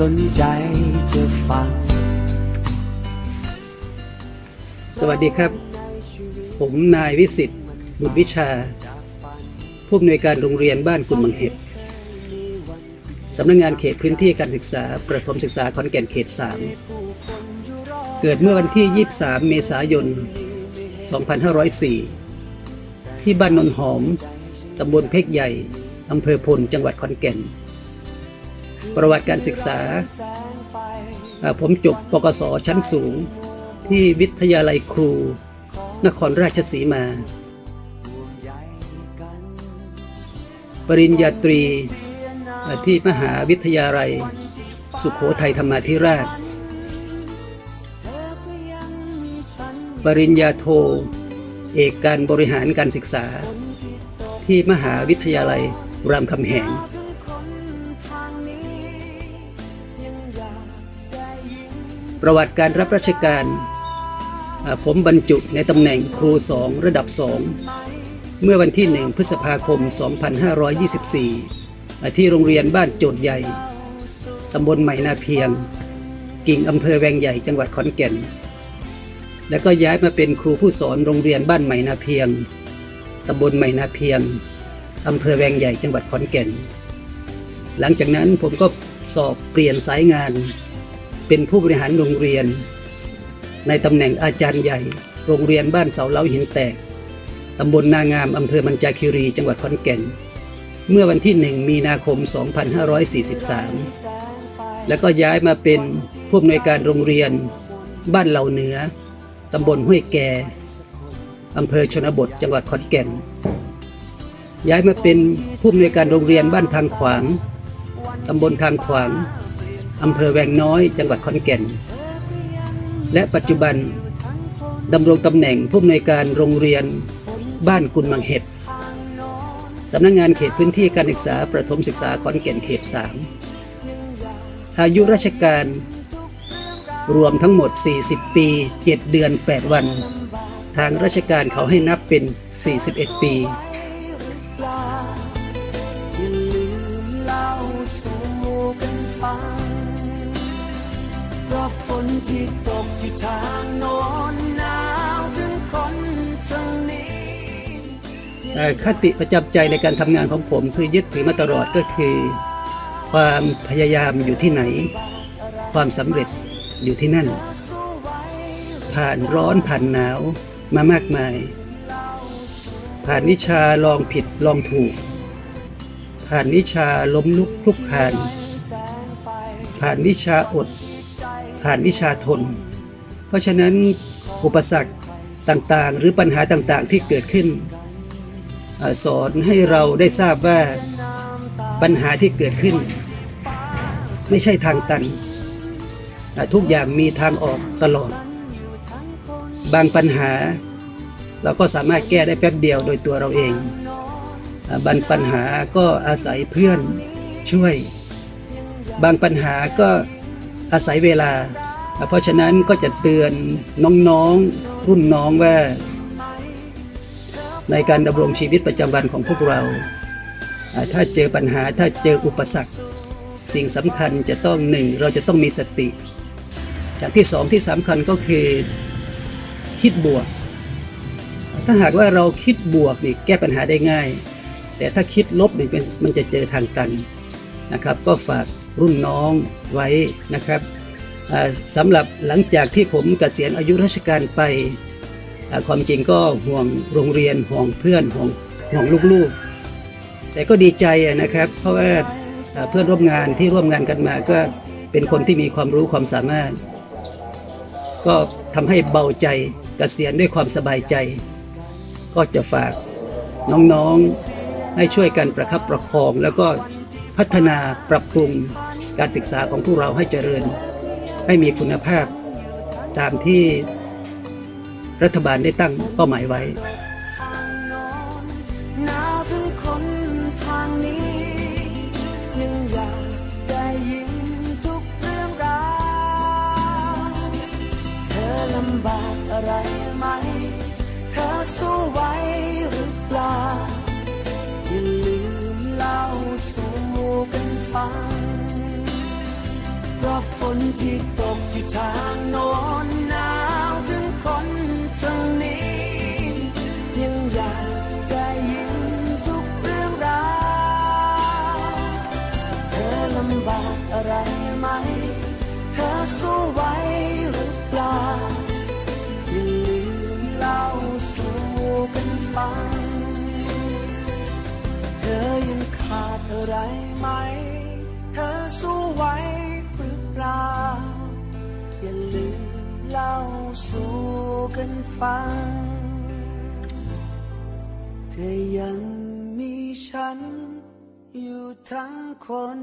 สนใจจะฟัง สวัสดีครับ ผมนายวิสิทธิ์บุตรวิชา ผู้อำนวยการโรงเรียนบ้านกุนมังเห็ดสำนักงงานเขตพื้นที่การศึกษา ประถมศึกษาขอนแก่นเขต 3 เกิดเมื่อวันที่ 23 เมษายน 2504 ที่บ้านนนหอมตำบลเพกใหญ่อำเภอพลจังหวัดขอนแก่น ประวัติการศึกษา ผมจบปกศชั้นสูง ที่วิทยาลัยครู นครราชสีมา ปริญญาตรีที่มหาวิทยาลัย สุขโขทัยธรรมาธิราช ปริญญาโท เอกการบริหารการศึกษา ที่มหาวิทยาลัยรามคำแหง ประวัติการรับราชการ ผมบรรจุในตำแหน่งครูสองระดับสองเมื่อวันที่1พฤษภาคม 2524อ่าที่โรงเรียนบ้านโจดใหญ่ตำบลใหม่นาเพียง กิ่งอำเภอแวงใหญ่จังหวัดขอนแก่น แล้วก็ย้ายมาเป็นครูผู้สอนโรงเรียนบ้านใหม่นาเพียงตำบลใหม่นาเพียงอำเภอแวงใหญ่จังหวัดขอนแก่น หลังจากนั้นผมก็สอบเปลี่ยนสายงาน เป็นผู้บริหารโรงเรียน ในตำแหน่งอาจารย์ใหญ่ โรงเรียนบ้านเสาเล้าหินแตกตำบลนางามอำเภอมันจาคิรี จังหวัดขอนแก่น เมื่อวันที่ 1 มีนาคม 2543 แล้วก็ย้ายมาเป็นผู้อำนวยการโรงเรียน บ้านเหล่าเหนือตำบลห้วยแกอำเภอชนบท จังหวัดขอนแก่น ย้ายมาเป็นผู้อำนวยการโรงเรียนบ้านทางขวางตำบลทางขวาง อำเภอแวงน้อย จังหวัดขอนแก่น และปัจจุบันดำรงตำแหน่งผู้อำนวยการโรงเรียนบ้านกุนมังเห็ดสำนักงงานเขตพื้นที่การศึกษาประถมศึกษาขอนแก่นเขต 3 อายุราชการรวมทั้งหมด 40 ปี 7 เดือน 8 วัน ทางราชการเขาให้นับเป็น 41 ปี ที่ตกที่ทางโน้นหนาวถึงคนทางนี้ เอ่อคติประจำใจในการทำงานของผมคือยึดถือมาตลอดก็คือ ความพยายามอยู่ที่ไหน ความสำเร็จอยู่ที่นั่น ผ่านร้อนผ่านหนาวมามากมาย ผ่านวิชาลองผิดลองถูก ผ่านวิชาล้มลุกคลุกคลานผ่านวิชาอด ผ่านวิชาทน เพราะฉะนั้นอุปสรรคต่างๆ หรือปัญหาต่างๆที่เกิดขึ้นอสอนให้เราได้ทราบว่าปัญหาที่เกิดขึ้น ไม่ใช่ทางตัน ทุกอย่างมีทางออกตลอด บางปัญหาเราก็สามารถแก้ได้แป๊บเดียวโดยตัวเราเอง บางปัญหาก็อาศัยเพื่อนช่วย บางปัญหาก็ อาศัยเวลา เพราะฉะนั้นก็จะเตือนน้องๆรุ่นน้องว่า ในการดำรงชีวิตประจำวันของพวกเราอ่าถ้าเจอปัญหาถ้าเจออุปสรรค สิ่งสำคัญจะต้องหนึ่งเราจะต้องมีสติจากที่สองที่สำคัญก็คือคิดบวก ถ้าหากว่าเราคิดบวกนี่แก้ปัญหาได้ง่าย แต่ถ้าคิดลบนี่เป็นมันจะเจอทางตันนะครับ ก็ฝาก รุ่นน้องไว้นะครับสำหรับหลังจากที่ผมเกษียณอายุราชการไป ความจริงก็ห่วงโรงเรียนห่วงเพื่อนห่วงห่วงลูกๆ แต่ก็ดีใจนะครับ เพราะว่าอ่าเพื่อนร่วมงานที่ร่วมงานกันมาก็เป็นคนที่มีความรู้ความสามารถ ก็ทำให้เบาใจเกษียณด้วยความสบายใจ ก็จะฝากน้องๆให้ช่วยกันประคับประคองแล้วก็ พัฒนาปรับปรุงการศึกษาของพวกเราให้เจริญ ให้มีคุณภาพตามที่รัฐบาลได้ตั้งเป้าหมายไว้ ที่ตกที่ทางโน้นหนาวถึงคนทางนี้ ยังอยากได้ยินทุกเรื่องราวเธอลำบากอะไรไหม เธอสู้ไหวหรือเปล่าอย่าลืมเล่าสู่กันฟัง เธอยังขาดอะไรไหม เธอสู้ไหว ล่า อย่าลืมเล่าสู่กันฟัง เธอยังมีฉันอยู่ทั้งคน